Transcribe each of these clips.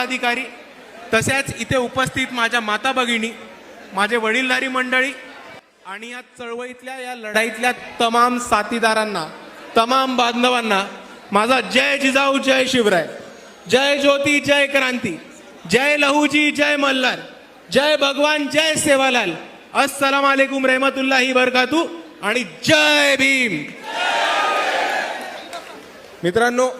अधिकारी तसेच इथे उपस्थित माझ्या माता भगिनी माझे वडीलधारी मंडळी आणि या चळवळीतल्या या लढाईतल्या तमाम साथीदारांना तमाम बांधवांना माझा जय जिजाऊ जय शिवराय. जय ज्योती जय क्रांती. जय लहूजी जय मल्हार. जय भगवान जय सेवालाल. अस्सलाम वालेकुम रहमतुल्लाही बरकातू आणि जय भीम. मित्रांनो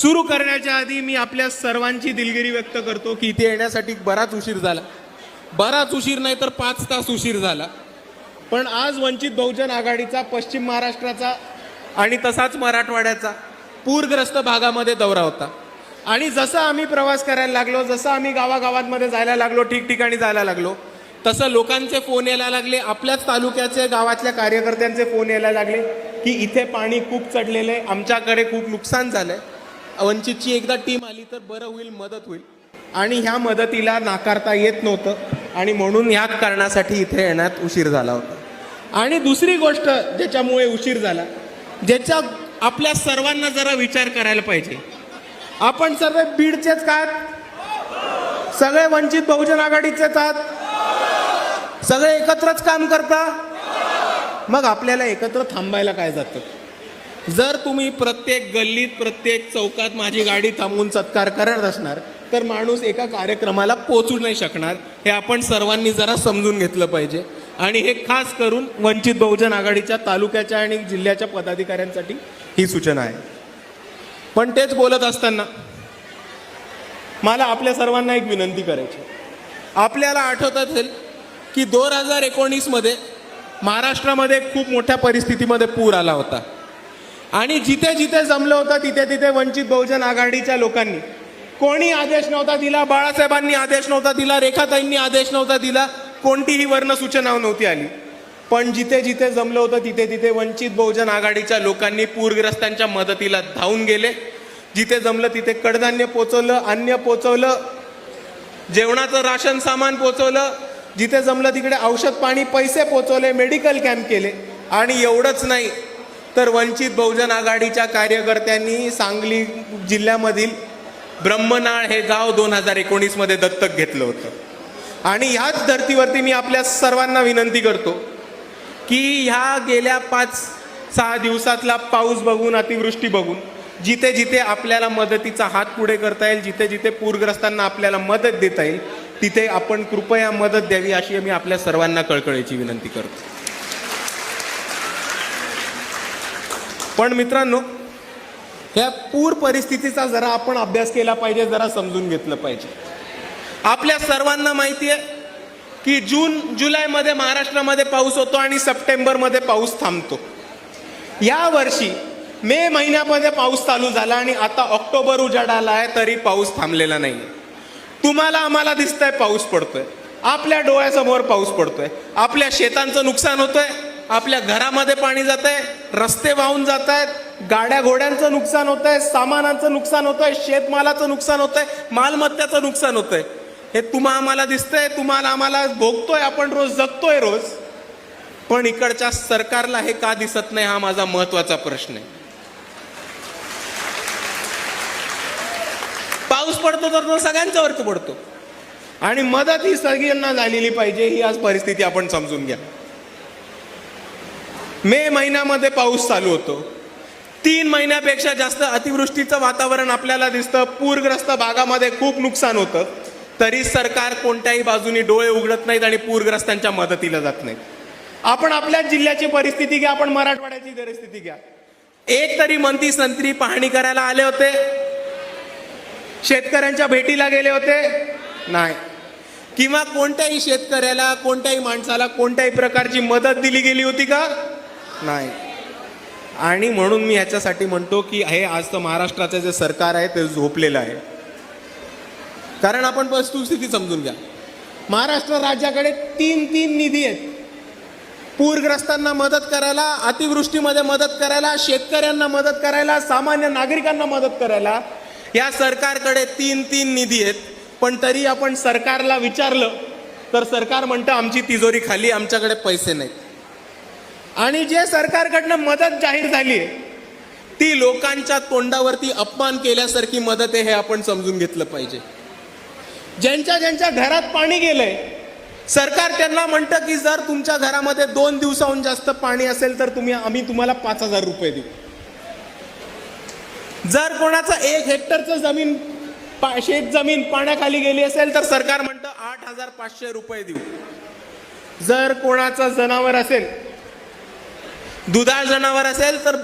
सुरू करण्याच्या आधी मी आपल्या सर्वांची दिलगिरी व्यक्त करतो की इथे येण्यासाठी बराच उशीर झाला. बराच उशीर नाही तर पाच तास उशीर झाला. पण आज वंचित बहुजन आघाडीचा पश्चिम महाराष्ट्राचा आणि तसाच मराठवाड्याचा पूरग्रस्त भागामध्ये दौरा होता. आणि जसं आम्ही प्रवास करायला लागलो जसं आम्ही गावागावांमध्ये जायला लागलो ठिकठिकाणी जायला लागलो तसं लोकांचे फोन यायला लागले आपल्याच तालुक्याचे गावातल्या कार्यकर्त्यांचे फोन यायला लागले की इथे पाणी खूप चढलेलं आहे आमच्याकडे खूप नुकसान झालं आहे वंचितची एकदा टीम आली तर बरं होईल मदत होईल. आणि ह्या मदतीला नाकारता येत नव्हतं आणि म्हणून ह्याच कारणासाठी इथे येण्यात उशीर झाला होता. आणि दुसरी गोष्ट ज्याच्यामुळे उशीर झाला ज्याच्या आपल्या सर्वांना जरा विचार करायला पाहिजे. आपण सर्व बीडचेच का सगळे वंचित बहुजन आघाडीचेच आहात? सगळे एकत्रच काम करता? मग आपल्याला एकत्र थांबायला काय जातं? जर तुम्ही प्रत्येक गल्लीत प्रत्येक चौकात माझी गाडी थांबवून सत्कार करत असणार तर माणूस एका कार्यक्रमाला पोचू नाही शकणार हे आपण सर्वांनी जरा समजून घेतलं पाहिजे. आणि हे खास करून वंचित बहुजन आघाडीच्या तालुक्याच्या आणि जिल्ह्याच्या पदाधिकाऱ्यांसाठी ही सूचना आहे. पण तेच बोलत असताना मला आपल्या सर्वांना एक विनंती करायची आपल्याला आठवत असेल की दोन हजार एकोणीसमध्ये महाराष्ट्रामध्ये खूप मोठ्या परिस्थितीमध्ये पूर आला होता. आणि जिथे जिथे जमलं होतं तिथे तिथे वंचित बहुजन आघाडीच्या लोकांनी. कोणी आदेश नव्हता दिला बाळासाहेबांनी आदेश नव्हता दिला रेखाताईंनी आदेश नव्हता दिला कोणतीही वर्ण सूचना नव्हती आली. पण जिथे जिथे जमलं होतं तिथे तिथे वंचित बहुजन आघाडीच्या लोकांनी पूरग्रस्तांच्या मदतीला धावून गेले. जिथे जमलं तिथे कडधान्य पोचवलं अन्न पोचवलं जेवणाचं राशन सामान पोचवलं. जिथे जमलं तिकडे औषध पाणी पैसे पोचवले मेडिकल कॅम्प केले. आणि एवढंच नाही तर वंचित बहुजन आघाडीच्या कार्यकर्त्यांनी सांगली जिल्ह्यामधील ब्रह्मनाळ हे गाव दोन हजार एकोणीसमध्ये दत्तक घेतलं होतं. आणि ह्याच धर्तीवरती मी आपल्या सर्वांना विनंती करतो की ह्या गेल्या पाच सहा दिवसातला पाऊस बघून अतिवृष्टी बघून जिथे जिथे आपल्याला मदतीचा हात पुढे करता येईल जिथे जिथे पूरग्रस्तांना आपल्याला मदत देता येईल तिथे आपण कृपया मदत द्यावी अशी मी आपल्या सर्वांना कळकळीची विनंती करतो. पण मित्रांनो ह्या पूर परिस्थितीचा जरा आपण अभ्यास केला पाहिजे जरा समजून घेतलं पाहिजे. आपल्या सर्वांना माहिती आहे की जून जुलैमध्ये महाराष्ट्रामध्ये पाऊस होतो आणि सप्टेंबरमध्ये पाऊस थांबतो. या वर्षी मे महिन्यामध्ये पाऊस चालू झाला आणि आता ऑक्टोबर उजाडाला आहे तरी पाऊस थांबलेला नाही तुम्हाला आम्हाला दिसतंय पाऊस पडतोय. आपल्या डोळ्यासमोर पाऊस पडतोय. आपल्या शेतांचं नुकसान होतंय. आपल्या घरामध्ये पाणी जात आहे रस्ते वाहून जात आहेत गाड्या घोड्यांचं नुकसान होत आहे सामानाचं नुकसान होत आहे शेतमालाचं नुकसान होत आहे मालमत्त्याचं नुकसान होत आहे हे तुम्हा आम्हाला दिसतंय तुम्हाला आम्हाला भोगतोय आपण रोज जगतोय रोज. पण इकडच्या सरकारला हे का दिसत नाही हा माझा महत्त्वाचा प्रश्न आहे. पाऊस पडतो तर तो सगळ्यांच्या वरती पडतो. आणि मदत ही सगळ्यांना झालेली पाहिजे ही आज परिस्थिती आपण समजून घ्या. मे महिन्यामध्ये पाऊस चालू होतो. तीन महिन्यापेक्षा जास्त अतिवृष्टीचं वातावरण आपल्याला दिसतं. पूरग्रस्त भागामध्ये खूप नुकसान होतं. तरी सरकार कोणत्याही बाजूनी डोळे उघडत नाहीत आणि पूरग्रस्तांच्या मदतीला जात नाहीत. आपण आपल्या जिल्ह्याची परिस्थिती घ्या आपण मराठवाड्याची परिस्थिती घ्या. एक तरी मंत्री संत्री पाहणी करायला आले होते. शेतकऱ्यांच्या भेटीला गेले होते. नाही. किंवा कोणत्याही शेतकऱ्याला कोणत्याही माणसाला कोणत्याही प्रकारची मदत दिली गेली होती का? नाही. आणि म्हणून मी ह्याच्यासाठी म्हणतो की हे आज तर महाराष्ट्राचं जे सरकार आहे ते झोपलेलं आहे. कारण आपण वस्तुस्थिती समजून घ्या. महाराष्ट्र राज्याकडे तीन तीन निधी आहेत. पूरग्रस्तांना मदत करायला अतिवृष्टीमध्ये मदत करायला शेतकऱ्यांना मदत करायला सामान्य नागरिकांना मदत करायला या सरकारकडे तीन तीन निधी आहेत. पण तरी आपण सरकारला विचारलं तर सरकार म्हणतं आमची तिजोरी खाली आमच्याकडे पैसे नाहीत. आणि जे सरकारकडनं मदत जाहीर झाली आहे ती लोकांच्या तोंडावरती अपमान केल्यासारखी मदत आहे हे आपण समजून घेतलं पाहिजे. ज्यांच्या ज्यांच्या घरात पाणी गेलंय सरकार त्यांना म्हणतं की जर तुमच्या घरामध्ये दोन दिवसाहून जास्त पाणी असेल तर तुम्ही आम्ही तुम्हाला पाच हजार रुपये देऊ. जर कोणाचं एक हेक्टरचं जमीन पा- शेत जमीन पाण्याखाली गेली असेल तर सरकार म्हणतं आठ हजार पाचशे रुपये देऊ. जर कोणाचं जनावर असेल दुधाळ जनावर असेल तर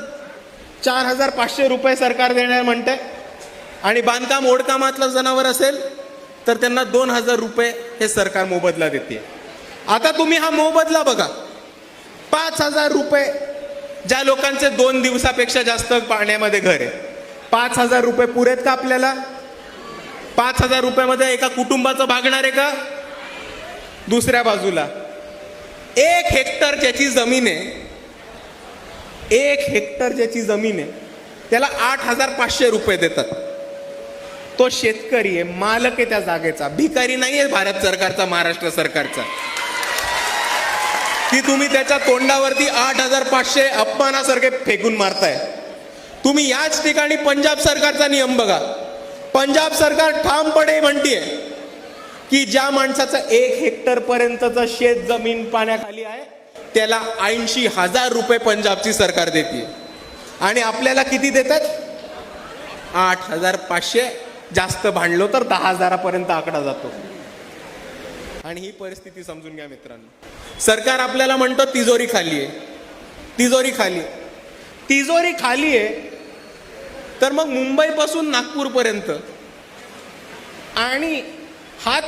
चार हजार पाचशे रुपये सरकार देणार म्हणते. आणि बांधकाम ओढकामातलं जनावर असेल तर त्यांना दोन हजार रुपये हे सरकार मोबदला देते. आता तुम्ही हा मोबदला बघा. पाच हजार रुपये ज्या लोकांचे दोन दिवसापेक्षा जास्त पाण्यामध्ये घर आहे. पाच हजार रुपये पुरेत का आपल्याला? पाच हजार रुपयामध्ये एका कुटुंबाचं भागणार आहे का? दुसऱ्या बाजूला. एक हेक्टर ज्याची जमीन आहे एक हेक्टर ज्याची जमीन आहे त्याला आठ हजार पाचशे रुपये देतात. तो शेतकरी आहे मालक आहे त्या जागेचा भिकारी नाही आहे भारत सरकारचा महाराष्ट्र सरकारचा. की तुम्ही त्याच्या तोंडावरती आठ हजार पाचशे अपमानासारखे फेकून मारताय. तुम्ही याच ठिकाणी पंजाब सरकारचा नियम बघा. पंजाब सरकार ठामपणे म्हणतीये की ज्या माणसाचं एक हेक्टर पर्यंतचं शेत जमीन पाण्याखाली आहे त्याला ऐंशी हजार रुपये पंजाबची सरकार देते. आणि आपल्याला किती देतात? आठ हजार पाचशे. जास्त भांडलो तर दहा हजारापर्यंत आकडा जातो. आणि ही परिस्थिती समजून घ्या मित्रांनो. सरकार आपल्याला म्हणतो तिजोरी खाली आहे. तिजोरी खाली आहे. तिजोरी खाली आहे. तर मग मुंबईपासून नागपूरपर्यंत. आणि हात